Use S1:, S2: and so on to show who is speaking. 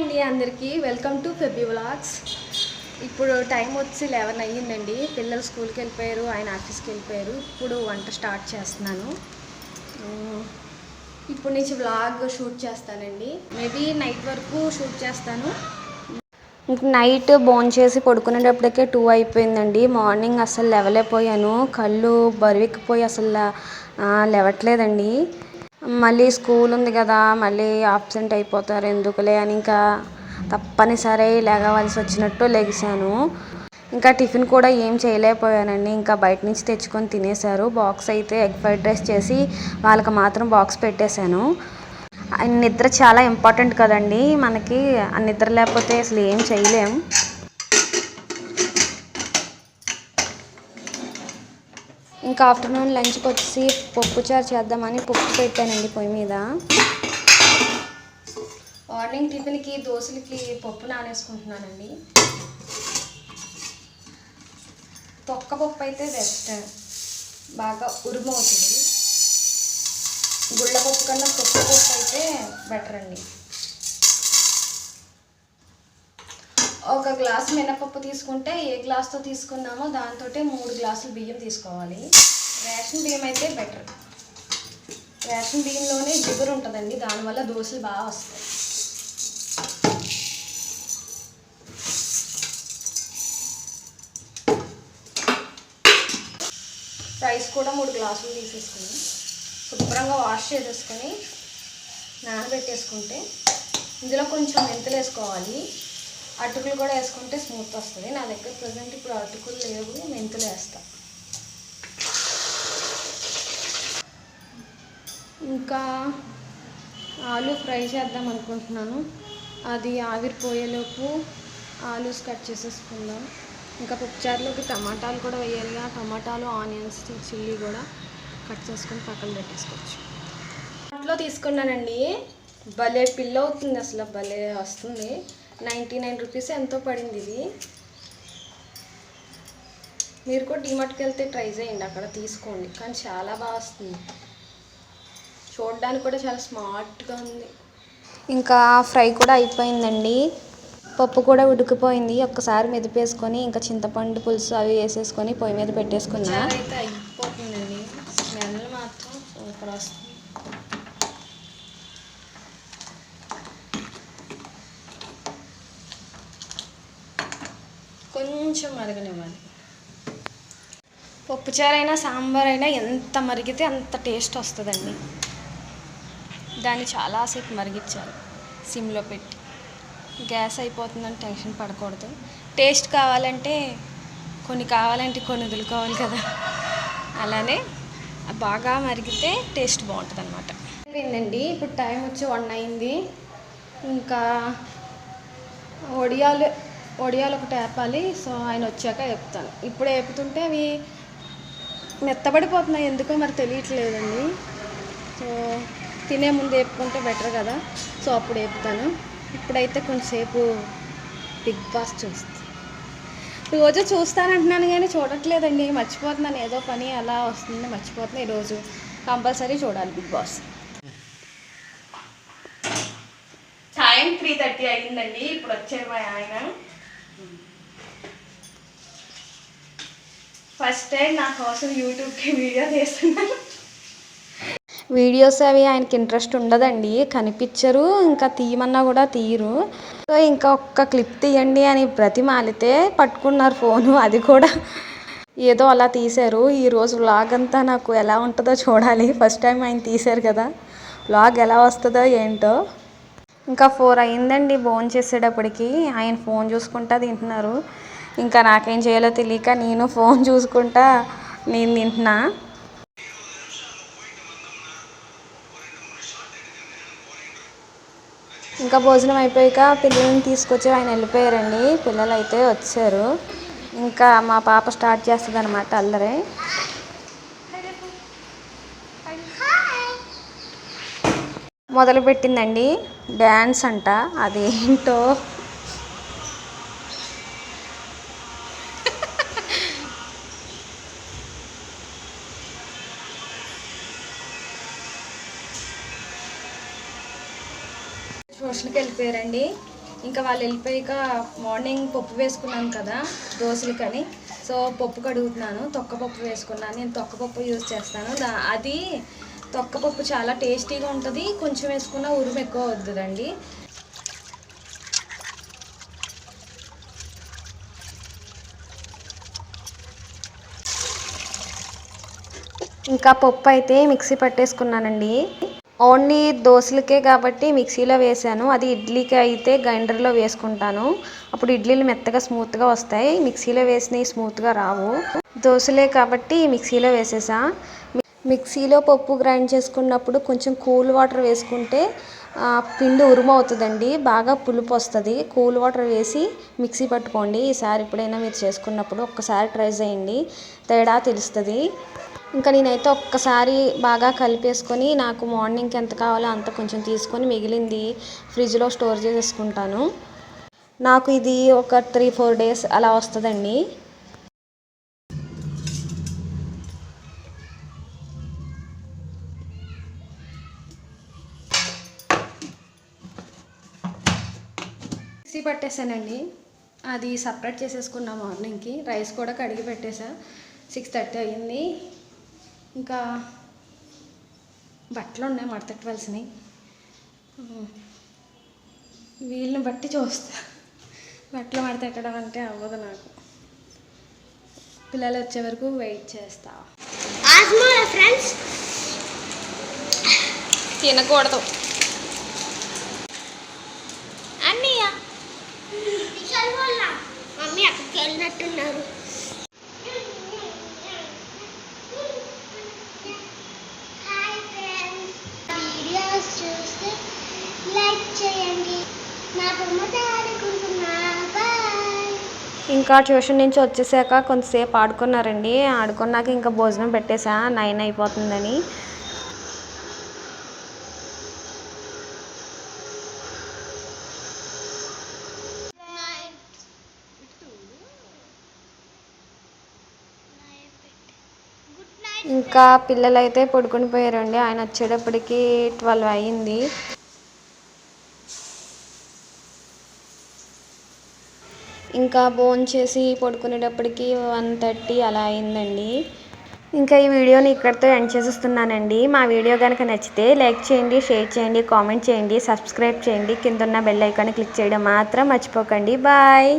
S1: అండి అందరికీ. Welcome to Febi vlogs ఇప్పుడు టైం వచ్చి లెవెన్ అయ్యిందండి. పిల్లలు స్కూల్కి వెళ్ళిపోయారు ఆయన ఆఫీస్కి వెళ్ళిపోయారు. ఇప్పుడు వంట స్టార్ట్ చేస్తున్నాను. ఇప్పుడు నుంచి వ్లాగ్ షూట్ చేస్తానండి. మేబీ నైట్ వరకు షూట్ చేస్తాను. ఇంక నైట్ బోన్ చేసి పడుకునేటప్పటికే టూ అయిపోయిందండి. మార్నింగ్ అసలు లేవలేకపోయాను. కళ్ళు బరువెక్కిపోయి అసలు లెవట్లేదండి లేవట్లేదండి. మళ్ళీ స్కూల్ ఉంది కదా మళ్ళీ ఆబ్సెంట్ అయిపోతారు ఎందుకులే అని ఇంకా తప్పనిసరి లేగవలసి వచ్చినట్టు లెగిసాను ఇంకా టిఫిన్ కూడా ఏం చేయలేకపోయానండి. ఇంకా బయట నుంచి తెచ్చుకొని తినేశారు. బాక్స్ అయితే ఎగ్ ఫ్రైడ్ రైస్ చేసి వాళ్ళకి మాత్రం బాక్స్ పెట్టేశాను. ఆ నిద్ర చాలా ఇంపార్టెంట్ కదండి. మనకి ఆ నిద్ర లేకపోతే అసలు ఏం చేయలేం. ఇంకా ఆఫ్టర్నూన్ లంచ్కి వచ్చి పప్పు చారు చేద్దామని పప్పు పెట్టానండి పొయ్యి మీద. మార్నింగ్ టిఫిన్కి దోశలకి పప్పు నానేసుకుంటున్నానండి. తొక్క పప్పు అయితే బెస్ట్ బాగా ఉరుము అవుతుంది. గుళ్ళ పప్పు కన్నా తొక్క పప్పు అయితే బెటర్ అండి. ఒక గ్లాస్ మినపప్పు తీసుకుంటే ఏ గ్లాస్తో తీసుకున్నామో దాంతో మూడు గ్లాసులు బియ్యం తీసుకోవాలి. రేషన్ బియ్యం అయితే బెటర్ రేషన్ బియ్యంలోనే జిగురు ఉంటుందండి దానివల్ల దోశలు బాగా వస్తాయి. రైస్ కూడా మూడు గ్లాసులు తీసేసుకుని శుభ్రంగా వాష్ చేసేసుకొని నానబెట్టేసుకుంటే ఇందులో కొంచెం మెంతులు వేసుకోవాలి. అటుకులు కూడా వేసుకుంటే స్మూత్ వస్తుంది. నా దగ్గర ప్రజెంట్ ఇప్పుడు అటుకులు లేవు మెంతులు వేస్తా. ఇంకా ఆలు ఫ్రై చేద్దాం అనుకుంటున్నాను. అది ఆవిరిపోయేలోపు ఆలూస్ కట్ చేసేసుకుందాం. ఇంకా పప్పుచారులోకి టమాటాలు కూడా వేయాలిగా టమాటాలు ఆనియన్స్ చిల్లీ కూడా కట్ చేసుకొని పక్కన పెట్టేసుకోవచ్చు. ఇంట్లో తీసుకున్నానండి. భలే పిల్ల అవుతుంది అసలు భలే వస్తుంది. నైంటీ నైన్ రూపీస్ ఎంతో పడింది ఇది. మీరు కూడా డిమార్ట్కి వెళ్తే ట్రై చేయండి అక్కడ తీసుకోండి. కానీ చాలా బాగా వస్తుంది. చూడడానికి కూడా చాలా స్మార్ట్గా ఉంది. ఇంకా ఫ్రై కూడా అయిపోయిందండి. పప్పు కూడా ఉడికిపోయింది. ఒక్కసారి మెదిపేసుకొని ఇంకా చింతపండు పులుసు అవి వేసేసుకొని పొయ్యి మీద పెట్టేసుకున్నా. అయితే అయిపోతుందండి. స్మెల్ మాత్రం సూపర్ వస్తుంది. కొంచెం మరగనివ్వాలి. పప్పుచారైనా సాంబార్ అయినా ఎంత మరిగితే అంత టేస్ట్ వస్తుందండి. దాన్ని చాలాసేపు మరిగించాలి. సిమ్లో పెట్టి. గ్యాస్ అయిపోతుందని టెన్షన్ పడకూడదు. టేస్ట్ కావాలంటే కొన్ని కావాలంటే కొన్ని వదులుకోవాలి కదా. అలానే బాగా మరిగితే టేస్ట్ బాగుంటుంది అనమాట అయిపోయిందండి ఇప్పుడు టైం వచ్చి వన్ అయింది. ఇంకా వడియాలు ఒడియాలు ఒకటి ఏపాలి. సో ఆయన వచ్చాక ఏపుతాను. ఇప్పుడు వేపుతుంటే అవి మెత్తబడిపోతున్నాయి. ఎందుకో మరి తెలియట్లేదండి. సో తినే ముందు వేపుకుంటే బెటర్ కదా. సో అప్పుడు వేపుతాను ఇప్పుడైతే కొంచెంసేపు బిగ్ బాస్ చూస్తాను రోజు చూస్తానంటున్నాను కానీ చూడట్లేదండి. మర్చిపోతున్నాను. ఏదో పని అలా వస్తుంది. మర్చిపోతున్నాను ఈరోజు. కంపల్సరీ చూడాలి big boss. Time three thirty అయిందండి ఇప్పుడు వచ్చారు మా ఆయన. ఫస్ట్ టైం నా కోసం యూట్యూబ్కి వీడియో చేస్తున్నాను వీడియోస్ అవి ఆయనకి ఇంట్రెస్ట్ ఉండదండి కనిపించరు ఇంకా తీయమన్నా కూడా తీయరు. సో ఇంకా ఒక్క క్లిప్ తీయండి అని బ్రతిమాలితే పట్టుకున్నారు ఫోను అది కూడా. ఏదో అలా తీశారు. ఈరోజు వ్లాగ్ అంతా నాకు ఎలా ఉంటుందో చూడాలి. ఫస్ట్ టైం ఆయన తీశారు కదా. వ్లాగ్ ఎలా వస్తుందో ఏంటో. ఇంకా ఫోర్ అయిందండి ఫోన్ చేసేటప్పటికి ఆయన ఫోన్ చూసుకుంటా తింటున్నారు. ఇంకా నాకేం చేయాలో తెలియక నేను ఫోన్ చూసుకుంటా నేను తింటున్నా. ఇంకా భోజనం అయిపోయాక పిల్లల్ని తీసుకొచ్చి ఆయన వెళ్ళిపోయారండి. పిల్లలు అయితే వచ్చారు. ఇంకా మా పాప స్టార్ట్ చేస్తుంది అనమాట అల్లరే. మొదలు పెట్టిందండి డ్యాన్స్ అంట. అదేంటో ట్యూషన్కి వెళ్ళిపోయారండి. ఇంకా వాళ్ళు వెళ్ళిపోయాక మార్నింగ్ పప్పు వేసుకున్నాను కదా దోశలకని. సో పప్పు కడుగుతున్నాను తొక్కపప్పు వేసుకున్నాను. నేను తొక్కపప్పు యూజ్ చేస్తాను. అది తొక్కపప్పు చాలా టేస్టీగా ఉంటుంది. కొంచెం వేసుకున్న ఉరుము ఎక్కువ వద్దుదండి. ఇంకా పప్పు అయితే మిక్సీ పట్టేసుకున్నానండి. ఓన్లీ దోశలకే కాబట్టి మిక్సీలో వేసాను. అది ఇడ్లీకి అయితే గ్రైండర్లో వేసుకుంటాను. అప్పుడు ఇడ్లీలు మెత్తగా స్మూత్గా వస్తాయి. మిక్సీలో వేసినవి స్మూత్గా రావు. దోశలే కాబట్టి మిక్సీలో వేసేసా. మిక్సీలో పప్పు గ్రైండ్ చేసుకున్నప్పుడు కొంచెం కూల్ వాటర్ వేసుకుంటే పిండి ఉరుము అవుతుందండి. బాగా పులుపు వస్తుంది. కూల్ వాటర్ వేసి మిక్సీ పట్టుకోండి. ఈసారి ఎప్పుడైనా మీరు చేసుకున్నప్పుడు ఒక్కసారి ట్రై చేయండి. తేడా తెలుస్తుంది. ఇంకా నేనైతే ఒక్కసారి బాగా కలిపేసుకొని నాకు మార్నింగ్కి ఎంత కావాలో అంత కొంచెం తీసుకొని మిగిలింది ఫ్రిడ్జ్లో స్టోర్ చేసేసుకుంటాను. నాకు ఇది ఒక త్రీ ఫోర్ డేస్ అలా వస్తుందండి. మిక్సీ పట్టేసానండి. అది సపరేట్ చేసేసుకున్నా మార్నింగ్కి. రైస్ కూడా కడిగి పెట్టేసా. సిక్స్ థర్టీ అయ్యింది ఇంకా బట్టలు ఉన్నాయి మడతెట్టవలసినవి వీళ్ళని బట్టి చూస్తా. బట్టలు మడతెట్టడం అంటే అవ్వదు నాకు. పిల్లలు వచ్చే వరకు వెయిట్ చేస్తా.
S2: ఫ్రెండ్స్
S1: తినకూడదు.
S2: అన్నయ్య మమ్మీ అక్కడికి వెళ్ళినట్టున్నారు.
S1: ఇంకా ట్యూషన్ నుంచి వచ్చేసాక కొంతసేపు ఆడుకున్నారండి. ఆడుకున్నాక ఇంకా భోజనం పెట్టేసా. నైన్ అయిపోతుందని. ఇంకా పిల్లలైతే పడుకుని పోయారండి. ఆయన వచ్చేటప్పటికి ట్వెల్వ్ అయ్యింది ఇంకా భోంచేసి చేసి పడుకునేటప్పటికి వన్ థర్టీ అలా అయిందండి. ఇంకా ఈ వీడియోని ఇక్కడితో ఎండ్ చేసేస్తున్నానండి. మా వీడియో కనుక నచ్చితే లైక్ చేయండి షేర్ చేయండి కామెంట్ చేయండి సబ్స్క్రైబ్ చేయండి. కింద ఉన్న బెల్ ఐకాన్ క్లిక్ చేయడం మాత్రం మర్చిపోకండి. బాయ్